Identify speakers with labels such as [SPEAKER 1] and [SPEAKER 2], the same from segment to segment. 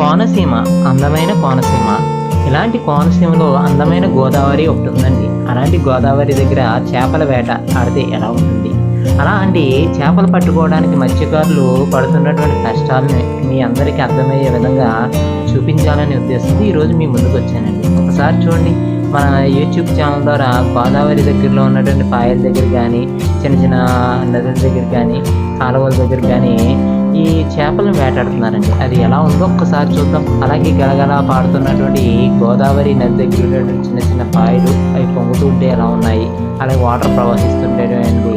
[SPEAKER 1] కోనసీమ అందమైన కోనసీమ. ఇలాంటి కోనసీమలో అందమైన గోదావరి ఒకటి ఉందండి అలాంటి గోదావరి దగ్గర చేపల వేట ఆడితే ఎలా ఉంటుంది? అలాంటి చేపలు పట్టుకోవడానికి మత్స్యకారులు పడుతున్నటువంటి కష్టాలను మీ అందరికీ అర్థమయ్యే విధంగా చూపించాలనే ఉద్దేశంతో ఈరోజు మీ ముందుకు వచ్చానండి. ఒకసారి చూడండి మన యూట్యూబ్ ఛానల్ ద్వారా గోదావరి దగ్గరలో ఉన్నటువంటి పాయల దగ్గర కానీ చిన్న చిన్న నదుల దగ్గర కానీ కాలువల దగ్గర కానీ ఈ చేపలను వేటాడుతున్నారండి. అది ఎలా ఉందో ఒక్కసారి చూద్దాం. అలాగే గలగలా పాడుతున్నటువంటి గోదావరి నది దగ్గర ఉన్నటువంటి చిన్న చిన్న పాయలు అవి పొంగుతుంటే ఎలా ఉన్నాయి? అలాగే వాటర్ ప్రవహిస్తుండేటువంటి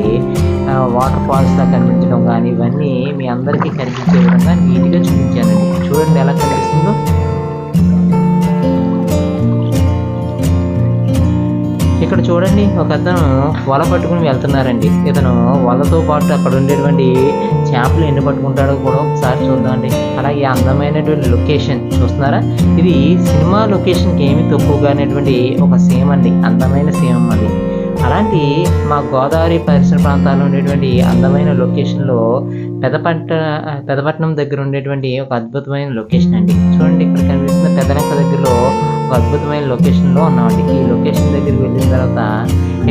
[SPEAKER 1] వాటర్ ఫాల్స్ లా కనిపించడం కానీ ఇవన్నీ మీ అందరికీ కనిపించే విధంగా నీట్గా చూపించానండి. చూడండి ఎలా కనిపిస్తుందో. ఇక్కడ చూడండి ఒక అతను వల పట్టుకుని వెళ్తున్నారండి. ఇతను వలతో పాటు అక్కడ ఉండేటువంటి చేపలు ఎన్ని పట్టుకుంటాడో కూడా ఒకసారి చూద్దామండి. అలాగే అందమైనటువంటి లొకేషన్ చూస్తున్నారా? ఇది సినిమా లొకేషన్కి ఏమి తక్కువగానేటువంటి ఒక సీమ్ అండి అందమైన సీమ్ అది అలాంటి మా గోదావరి పరిసర ప్రాంతాల్లో ఉండేటువంటి అందమైన లొకేషన్లో పెదపట్ట పెదపట్నం దగ్గర ఉండేటువంటి ఒక అద్భుతమైన లొకేషన్ అండి. చూడండి ఇక్కడ కనిపిస్తున్న పెదలంక దగ్గరలో ఒక అద్భుతమైన లొకేషన్లో ఉన్నామండి. ఈ లొకేషన్ దగ్గరికి వెళ్ళిన తర్వాత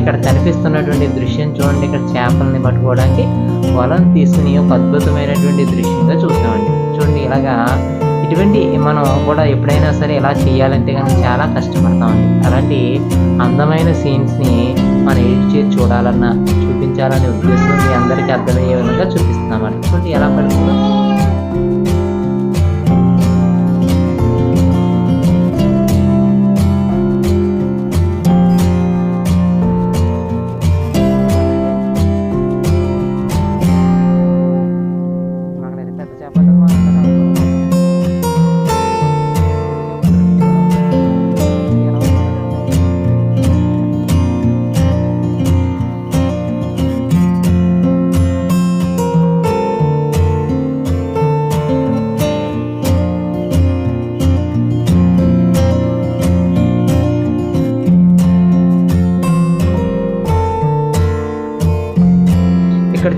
[SPEAKER 1] ఇక్కడ కనిపిస్తున్నటువంటి దృశ్యం చూడండి. ఇక్కడ చేపల్ని పట్టుకోవడానికి వలను తీసుకుని ఒక అద్భుతమైనటువంటి దృశ్యంగా చూసామండి. చూడండి ఇలాగా ఇటువంటి మనం కూడా ఎప్పుడైనా సరే ఇలా చేయాలంటే కనుక చాలా కష్టపడతామండి. అలాంటి అందమైన సీన్స్ని మనం ఎడిట్ చేసి చూడాలన్నా చూపించాలనే ఉద్దేశం మీ అందరికీ అర్థమయ్యే విధంగా చూపిస్తున్నామండి. చూడండి ఎలా పడుతుందో.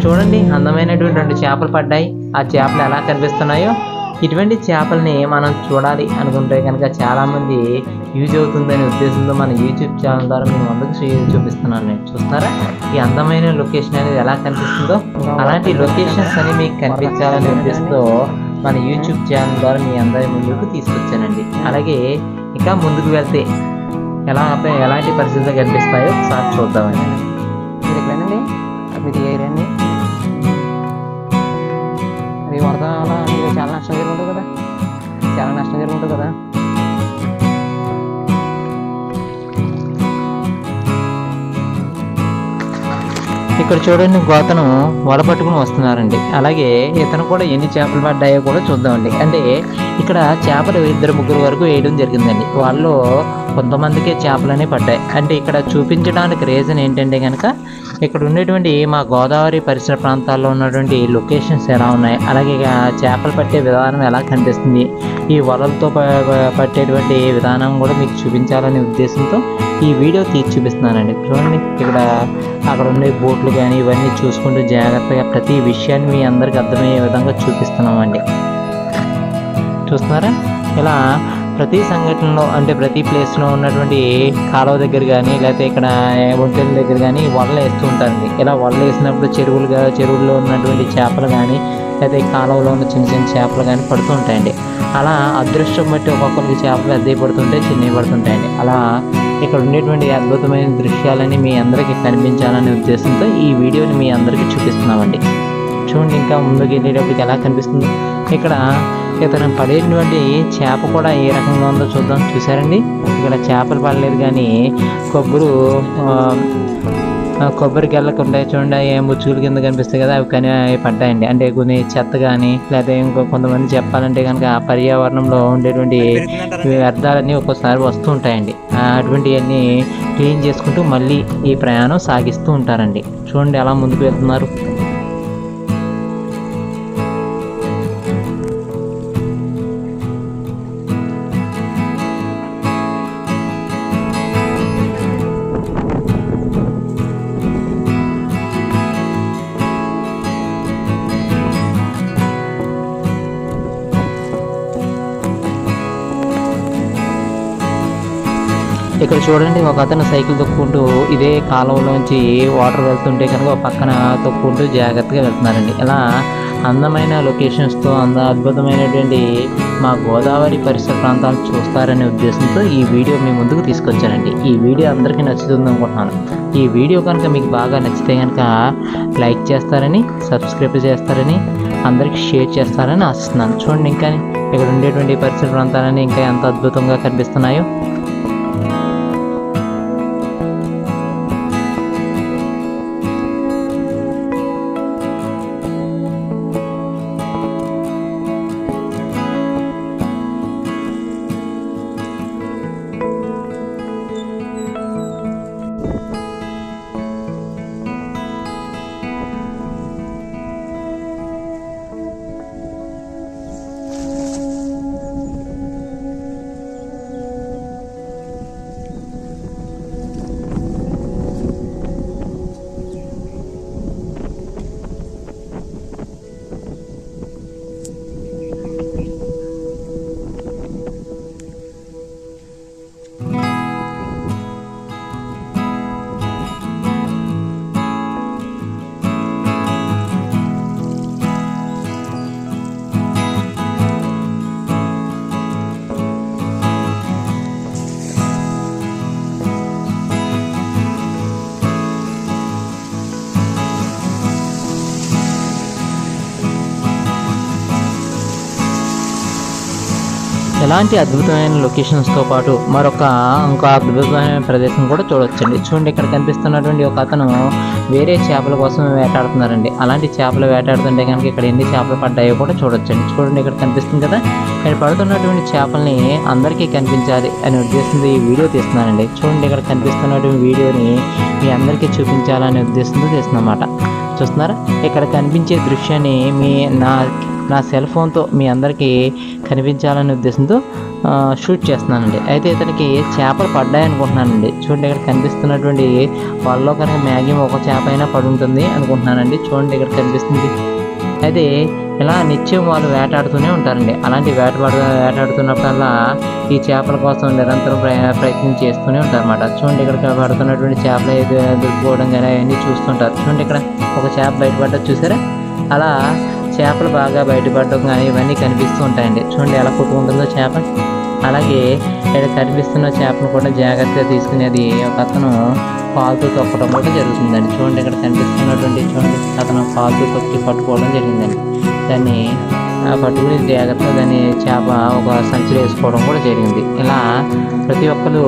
[SPEAKER 1] చూడండి అందమైనటువంటి రెండు చేపలు పడ్డాయి. ఆ చేపలు ఎలా కనిపిస్తున్నాయో? ఇటువంటి చేపల్ని మనం చూడాలి అనుకుంటే కనుక చాలామంది యూజ్ అవుతుందనే ఉద్దేశంతో మన యూట్యూబ్ ఛానల్ ద్వారా మేము అందరికి చూపిస్తున్నాను. నేను చూస్తున్నారా? ఈ అందమైన లొకేషన్ అనేది ఎలా కనిపిస్తుందో? అలాంటి లొకేషన్స్ అని మీకు కనిపించాలనే ఉద్దేశంతో మన యూట్యూబ్ ఛానల్ ద్వారా మీ అందరి ముందుకు తీసుకొచ్చానండి. అలాగే ఇంకా ముందుకు వెళ్తే ఎలా ఎలాంటి పరిస్థితులు కనిపిస్తాయో ఒకసారి చూద్దామండి.
[SPEAKER 2] నష్టం జరుగుతుంది కదా?
[SPEAKER 1] ఇక్కడ చూడండి గోతను వల పట్టుకుని వస్తున్నారండి. అలాగే ఇతను కూడా ఎన్ని చేపలు పడ్డాయో కూడా చూద్దామండి. అంటే ఇక్కడ చేపలు ఇద్దరు ముగ్గురు వరకు వేయడం జరిగిందండి. వాళ్ళు కొంతమందికే చేపలనే పడ్డాయి. అంటే ఇక్కడ చూపించడానికి రీజన్ ఏంటంటే కనుక ఇక్కడ ఉండేటువంటి మా గోదావరి పరిసర ప్రాంతాల్లో ఉన్నటువంటి లొకేషన్స్ ఎలా ఉన్నాయి? అలాగే చేపలు పట్టే విధానం ఎలా కనిపిస్తుంది? ఈ వలలతో పట్టేటువంటి విధానం కూడా మీకు చూపించాలనే ఉద్దేశంతో ఈ వీడియో తీసి చూపిస్తున్నానండి. చూడండి ఇక్కడ అక్కడ ఉండే బోట్లు కానీ ఇవన్నీ చూసుకుంటూ జాగ్రత్తగా ప్రతి విషయాన్ని మీ అందరికి అర్థమయ్యే విధంగా చూపిస్తున్నామండి. చూస్తున్నారా? ఇలా ప్రతి సంఘటనలో అంటే ప్రతి ప్లేస్లో ఉన్నటువంటి కాలువ దగ్గర కానీ లేకపోతే ఇక్కడ ఒంటెల దగ్గర కానీ వలలు వేస్తూ ఉంటారండి ఇలా వలలు వేసినప్పుడు చెరువులుగా చెరువుల్లో ఉన్నటువంటి చేపలు కానీ లేకపోతే ఈ కాలువలో ఉన్న చిన్న చిన్న చేపలు కానీ పడుతూ ఉంటాయండి అలా అదృష్టం బట్టి ఒక్కొక్కరికి చేపలు పెద్దవి పడుతుంటాయి చిన్నవి పడుతుంటాయండి అలా ఇక్కడ ఉండేటువంటి అద్భుతమైన దృశ్యాలని మీ అందరికీ కనిపించాలనే ఉద్దేశంతో ఈ వీడియోని మీ అందరికీ చూపిస్తున్నామండి. చూడండి ఇంకా ముందుకు వెళ్ళేటప్పటికి ఎలా కనిపిస్తుంది. ఇక్కడ ఇతను పడేటువంటి చేప కూడా ఏ రకంగా ఉందో చూద్దాం. చూసారండి ఇక్కడ చేపలు పడలేదు కానీ కొబ్బరు కొబ్బరి గెల్లకు ఉంటాయి చూడండి. ఏ ముచ్చుకుల కింద కనిపిస్తాయి కదా అవి కానీ పడ్డాయండి. అంటే కొన్ని చెత్త కానీ లేదా ఇంకో కొంతమంది చెప్పాలంటే కనుక ఆ పర్యావరణంలో ఉండేటువంటి వ్యర్థాలన్నీ ఒక్కోసారి వస్తూ ఉంటాయండి. అటువంటివన్నీ క్లీన్ చేసుకుంటూ మళ్ళీ ఈ ప్రయాణం సాగిస్తూ ఉంటారండి. చూడండి ఎలా ముందుకు వెళ్తున్నారు. ఇక్కడ చూడండి ఒక అతను సైకిల్ తొక్కుంటూ ఇదే కాలువలోంచి వాటర్ వెళ్తుంటే కనుక పక్కన తొక్కుంటూ జాగ్రత్తగా వెళ్తున్నారండి. ఇలా అందమైన లొకేషన్స్తో అంద అద్భుతమైనటువంటి మా గోదావరి పరిసర ప్రాంతాలు చూస్తారనే ఉద్దేశంతో ఈ వీడియో మీ ముందుకు తీసుకొచ్చానండి. ఈ వీడియో అందరికీ నచ్చుతుంది అనుకుంటున్నాను. ఈ వీడియో కనుక మీకు బాగా నచ్చితే కనుక లైక్ చేస్తారని సబ్స్క్రైబ్ చేస్తారని అందరికీ షేర్ చేస్తారని ఆశిస్తున్నాను. చూడండి ఇంకా ఇక్కడ ఉండేటువంటి పరిసర ప్రాంతాలన్నీ ఇంకా ఎంత అద్భుతంగా కనిపిస్తున్నాయో. ఇలాంటి అద్భుతమైన లొకేషన్స్తో పాటు మరొక ఇంకో అద్భుతమైన ప్రదేశం కూడా చూడొచ్చండి. చూడండి ఇక్కడ కనిపిస్తున్నటువంటి ఒక అతను వేరే చేపల కోసం వేటాడుతున్నారండి. అలాంటి చేపలు వేటాడుతుంటే కనుక ఇక్కడ ఎన్ని చేపలు పడ్డాయో కూడా చూడొచ్చండి. చూడండి ఇక్కడ కనిపిస్తుంది కదా. ఇక్కడ పడుతున్నటువంటి చేపల్ని అందరికీ కనిపించాలి అనే ఉద్దేశంతో ఈ వీడియో తీస్తున్నానండి. చూడండి ఇక్కడ కనిపిస్తున్నటువంటి వీడియోని మీ అందరికీ చూపించాలనే ఉద్దేశంతో తీస్తున్నమాట. చూస్తున్నారా? ఇక్కడ కనిపించే దృశ్యాన్ని మీ నా నా సెల్ ఫోన్తో మీ అందరికీ కనిపించాలనే ఉద్దేశంతో షూట్ చేస్తున్నానండి. అయితే ఇతనికి చేపలు పడ్డాయి అనుకుంటున్నానండి. చూడండి ఇక్కడ కనిపిస్తున్నటువంటి వాళ్ళలో కనుక మ్యాక్సిమం ఒక చేప అయినా పడి ఉంటుంది అనుకుంటున్నానండి. చూడండి ఇక్కడ కనిపిస్తుంది. అయితే ఇలా నిత్యం వాళ్ళు వేటాడుతూనే ఉంటారండి. అలాంటి వేటపాడు వేటాడుతున్నప్పుడల్లా ఈ చేపల కోసం నిరంతరం ప్రయ- ప్రయత్నం చేస్తూనే ఉంటారన్నమాట. చూడండి ఇక్కడ పడుతున్నటువంటి చేపలు ఏది కానీ అవన్నీ చూస్తుంటారు. చూడండి ఇక్కడ ఒక చేప బయటపడ్డ చూసారా? అలా చేపలు బాగా బయటపడడం కానీ ఇవన్నీ కనిపిస్తూ ఉంటాయండి. చూడండి ఎలా కొట్టుకుంటుందో చేప. అలాగే ఇక్కడ కనిపిస్తున్న చేపను కూడా జాగ్రత్తగా తీసుకునేది ఒక అతను పాలుతో తొక్కడం కూడా జరుగుతుందండి. చూడండి ఇక్కడ కనిపిస్తున్నటువంటి చూడండి అతను పాలుతో తొక్కి పట్టుకోవడం జరిగిందండి. దాన్ని ఆ పట్టుకుని జాగ్రత్తగా దాన్ని చేప ఒక సంచిలో వేసుకోవడం కూడా జరిగింది. ఇలా ప్రతి ఒక్కరు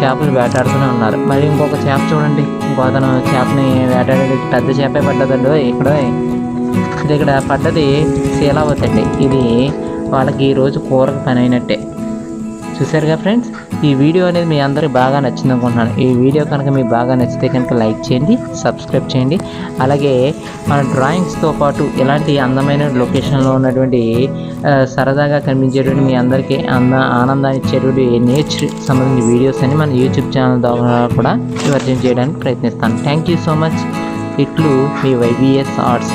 [SPEAKER 1] చేపలు వేటాడుతూనే ఉన్నారు. మరి ఇంకొక చేప చూడండి. ఇంకో అతను చేపని వేటాడే పెద్ద చేపే పడ్డదండి ఇక్కడ ఇక్కడ పడ్డది శీలావతి అండి ఇది వాళ్ళకి ఈరోజు కూరకు పని అయినట్టే. చూసారుగా ఫ్రెండ్స్? ఈ వీడియో అనేది మీ అందరికి బాగా నచ్చింది అనుకుంటున్నాను. ఈ వీడియో కనుక మీకు బాగా నచ్చితే కనుక లైక్ చేయండి సబ్స్క్రైబ్ చేయండి. అలాగే మన డ్రాయింగ్స్తో పాటు ఇలాంటి అందమైన లొకేషన్లో ఉన్నటువంటి సరదాగా కనిపించేటువంటి మీ అందరికీ అంద ఆనందాన్ని ఇచ్చేటువంటి నేచర్ సంబంధించిన వీడియోస్ అని మన యూట్యూబ్ ఛానల్ ద్వారా కూడా పరిచయం చేయడానికి ప్రయత్నిస్తాను. థ్యాంక్ యూ సో మచ్ ఇట్లు మీ వైబిఎస్ ఆర్ట్స్.